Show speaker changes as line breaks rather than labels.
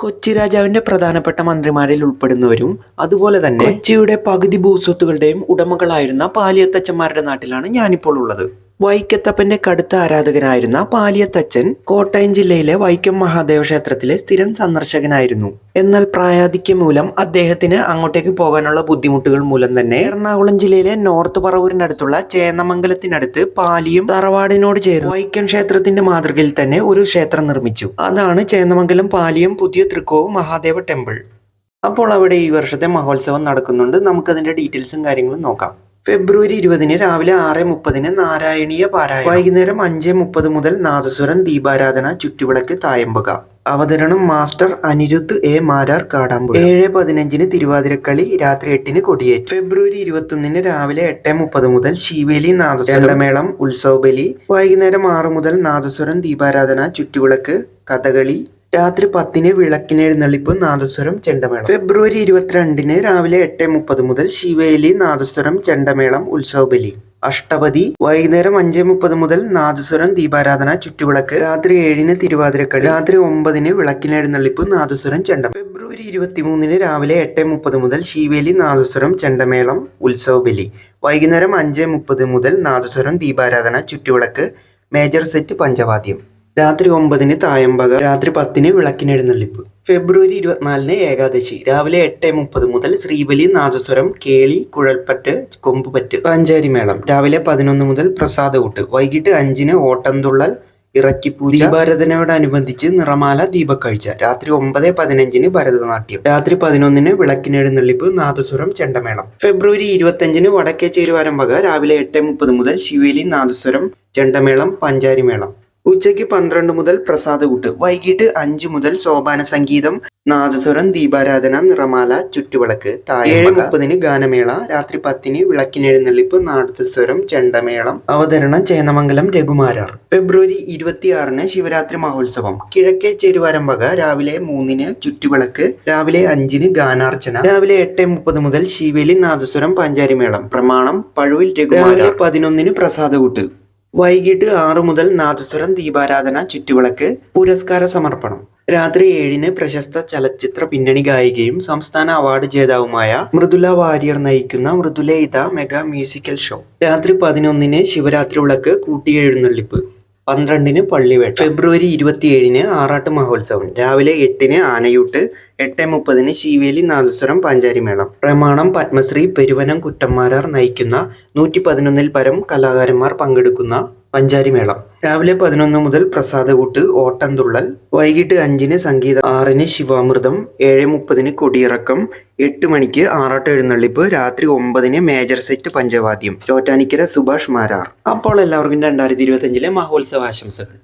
കൊച്ചി രാജാവിന്റെ പ്രധാനപ്പെട്ട മന്ത്രിമാരിൽ ഉൾപ്പെടുന്നവരും അതുപോലെ തന്നെ കൊച്ചിയുടെ പകുതി ഭൂസ്വത്തുകളുടെയും ഉടമകളായിരുന്ന പാലിയത്തച്ഛന്മാരുടെ നാട്ടിലാണ് ഞാനിപ്പോൾ ഉള്ളത്. വൈക്കത്തപ്പന്റെ കടുത്ത ആരാധകനായിരുന്ന പാലിയത്തച്ഛൻ കോട്ടയം ജില്ലയിലെ വൈക്കം മഹാദേവ ക്ഷേത്രത്തിലെ സ്ഥിരം സന്ദർശകനായിരുന്നു. എന്നാൽ പ്രായാധിക്യം മൂലം അദ്ദേഹത്തിന് അങ്ങോട്ടേക്ക് പോകാനുള്ള ബുദ്ധിമുട്ടുകൾ മൂലം തന്നെ എറണാകുളം ജില്ലയിലെ നോർത്ത് പറവൂരിനടുത്തുള്ള ചേന്നമംഗലത്തിനടുത്ത് പാലിയും തറവാടിനോട് ചേർന്ന് വൈക്കം ക്ഷേത്രത്തിന്റെ മാതൃകയിൽ തന്നെ ഒരു ക്ഷേത്രം നിർമ്മിച്ചു. അതാണ് ചേന്നമംഗലം പാലിയും പുതിയ തൃക്കോവ് മഹാദേവ ടെമ്പിൾ. അപ്പോൾ അവിടെ ഈ വർഷത്തെ മഹോത്സവം നടക്കുന്നുണ്ട്. നമുക്കതിന്റെ ഡീറ്റെയിൽസും കാര്യങ്ങളും നോക്കാം. ഫെബ്രുവരി ഇരുപതിന് രാവിലെ ആറ് മുപ്പതിന് നാരായണീയ പാരായണം. വൈകുന്നേരം അഞ്ച് മുപ്പത് മുതൽ നാദസ്വരം ദീപാരാധന ചുറ്റുവിളക്ക് തായമ്പക. അവതരണം മാസ്റ്റർ അനിരുദ്ധ് എ. മാരാർ കാടാമ്പുഴ. ഏഴ് പതിനഞ്ചിന് തിരുവാതിരക്കളി രാത്രി എട്ടിന് കൊടിയേറ്റ്. ഫെബ്രുവരി ഇരുപത്തൊന്നിന് രാവിലെ എട്ട് മുപ്പത് മുതൽ ശിവേലി നാദസ്വരമേളം ഉത്സവബലി. വൈകുന്നേരം ആറ് മുതൽ നാദസ്വരം ദീപാരാധന ചുറ്റുവിളക്ക് കഥകളി രാത്രി പത്തിന് വിളക്കിന് എഴുന്നള്ളിപ്പ് നാദസ്വരം ചെണ്ടമേളം. ഫെബ്രുവരി ഇരുപത്തിരണ്ടിന് രാവിലെ എട്ട് മുപ്പത് മുതൽ ശിവേലി നാദസ്വരം ചെണ്ടമേളം ഉത്സവബലി. അഷ്ടപതി വൈകുന്നേരം അഞ്ച് മുപ്പത് മുതൽ നാദസ്വരം ദീപാരാധന ചുറ്റുവിളക്ക്. രാത്രി ഏഴിന് തിരുവാതിരക്കളി. രാത്രി ഒമ്പതിന് വിളക്കിന് എഴുന്നള്ളിപ്പ് നാദസ്വരം ചെണ്ടം ഫെബ്രുവരി ഇരുപത്തിമൂന്നിന് രാവിലെ എട്ട് മുപ്പത് മുതൽ ശിവേലി നാദസ്വരം ചെണ്ടമേളം ഉത്സവബലി. വൈകുന്നേരം അഞ്ച് മുപ്പത് മുതൽ നാദസ്വരം ദീപാരാധന ചുറ്റുവിളക്ക്. മേജർ സെറ്റ് പഞ്ചവാദ്യം. രാത്രി ഒമ്പതിന് തായമ്പക രാത്രി പത്തിന് വിളക്കിനെഴുന്നള്ളിപ്പ് ഫെബ്രുവരി ഇരുപത്തിനാലിന് ഏകാദശി. രാവിലെ എട്ട് മുപ്പത് മുതൽ ശ്രീബലി നാദസ്വരം കേളി കുഴൽപ്പറ്റ് കൊമ്പുപറ്റ് പഞ്ചാരിമേളം. രാവിലെ പതിനൊന്ന് മുതൽ പ്രസാദകൂട്ട്. വൈകിട്ട് അഞ്ചിന് ഓട്ടംതുള്ളൽ ഇറക്കിപ്പൂജ. ഭരതനോടനുബന്ധിച്ച് നിറമാല ദീപക്കാഴ്ച രാത്രി ഒമ്പത് പതിനഞ്ചിന് ഭരതനാട്യം. രാത്രി പതിനൊന്നിന് വിളക്കിനെഴുന്നള്ളിപ്പ് നാദസ്വരം ചെണ്ടമേളം. ഫെബ്രുവരി ഇരുപത്തഞ്ചിന് ചേരുവാരം വക രാവിലെ എട്ട് മുപ്പത് മുതൽ ശിവേലി നാദസ്വരം ചെണ്ടമേളം പഞ്ചാരിമേളം. ഉച്ചയ്ക്ക് പന്ത്രണ്ട് മുതൽ പ്രസാദകൂട്ട് വൈകിട്ട് അഞ്ചു മുതൽ സോപാന സംഗീതം നാദസ്വരം ദീപാരാധന നിറമാല ചുറ്റുവിളക്ക് ഏഴ് മുപ്പതിന് ഗാനമേള രാത്രി പത്തിന് വിളക്കിനെഴുന്നള്ളിപ്പ് നാദസ്വരം ചെണ്ടമേളം അവതരണം ചേന്നമംഗലം രഘുമാരാർ. ഫെബ്രുവരി ഇരുപത്തിയാറിന് ശിവരാത്രി മഹോത്സവം. കിഴക്കേ ചെരുവരമ്പക രാവിലെ മൂന്നിന് ചുറ്റുവിളക്ക് രാവിലെ അഞ്ചിന് ഗാനാർച്ചന രാവിലെ എട്ട് മുപ്പത് മുതൽ ശിവേലി നാദസ്വരം പഞ്ചാരിമേളം. പ്രമാണം പഴുവിൽ രഘുമാര പതിനൊന്നിന് പ്രസാദകൂട്ട് വൈകിട്ട് ആറു മുതൽ നാദസ്വരം ദീപാരാധന ചുറ്റുവിളക്ക് പുരസ്കാര സമർപ്പണം. രാത്രി ഏഴിന് പ്രശസ്ത ചലച്ചിത്ര പിന്നണി ഗായികയും സംസ്ഥാന അവാർഡ് ജേതാവുമായ മൃദുല വാര്യർ നയിക്കുന്ന മൃദുല ഇത മെഗാ മ്യൂസിക്കൽ ഷോ. രാത്രി പതിനൊന്നിന് ശിവരാത്രി വിളക്ക് കൂട്ടിയെഴുന്നള്ളിപ്പ്. പന്ത്രണ്ടിന് പള്ളിവേട്ട ഫെബ്രുവരി ഇരുപത്തിയേഴിന് ആറാട്ട് മഹോത്സവം. രാവിലെ എട്ടിന് ആനയൂട്ട് എട്ട് മുപ്പതിന് ശീവേലി നാദസ്വരം പാഞ്ചാരിമേളം. പ്രമാണം പത്മശ്രീ പെരുവനം കുറ്റന്മാരാർ നയിക്കുന്ന നൂറ്റി പതിനൊന്നിൽ പരം കലാകാരന്മാർ പങ്കെടുക്കുന്ന പഞ്ചാരിമേളം. രാവിലെ പതിനൊന്ന് മുതൽ പ്രസാദകൂട്ട് ഓട്ടംതുള്ളൽ വൈകിട്ട് അഞ്ചിന് സംഗീത ആറിന് ശിവാമൃതം ഏഴ് മുപ്പതിന് കൊടിയിറക്കം എട്ട് മണിക്ക് ആറാട്ട് എഴുന്നള്ളിപ്പ് രാത്രി ഒമ്പതിന് മേജർ സെറ്റ് പഞ്ചവാദ്യം. ചോറ്റാനിക്കര സുഭാഷ് മാരാർ. അപ്പോൾ എല്ലാവർക്കും രണ്ടായിരത്തി ഇരുപത്തി അഞ്ചിലെ മഹോത്സവ ആശംസകൾ